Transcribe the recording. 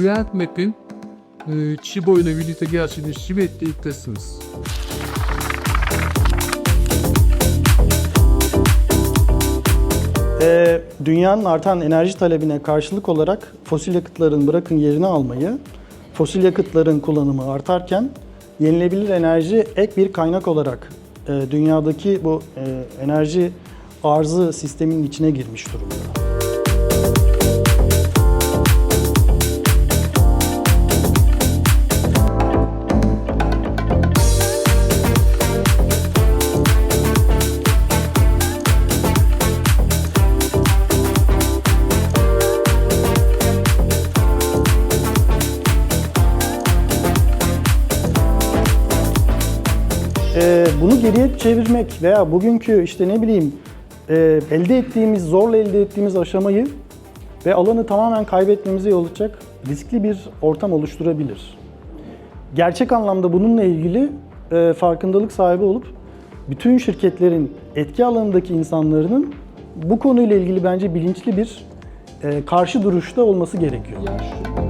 Brand Map'in e, Chibo ile birlikte gerçekleştirme ettiğinizdesiniz. Ee, dünyanın artan enerji talebine karşılık olarak fosil yakıtların bırakın yerini almayı, fosil yakıtların kullanımı artarken yenilebilir enerji ek bir kaynak olarak e, dünyadaki bu e, enerji arzı sisteminin içine girmiş durumda. Ee, bunu geriye çevirmek veya bugünkü işte ne bileyim e, elde ettiğimiz, zorla elde ettiğimiz aşamayı ve alanı tamamen kaybetmemize yol açacak riskli bir ortam oluşturabilir. Gerçek anlamda bununla ilgili e, farkındalık sahibi olup bütün şirketlerin etki alanındaki insanların bu konuyla ilgili bence bilinçli bir e, karşı duruşta olması gerekiyor. Ya şu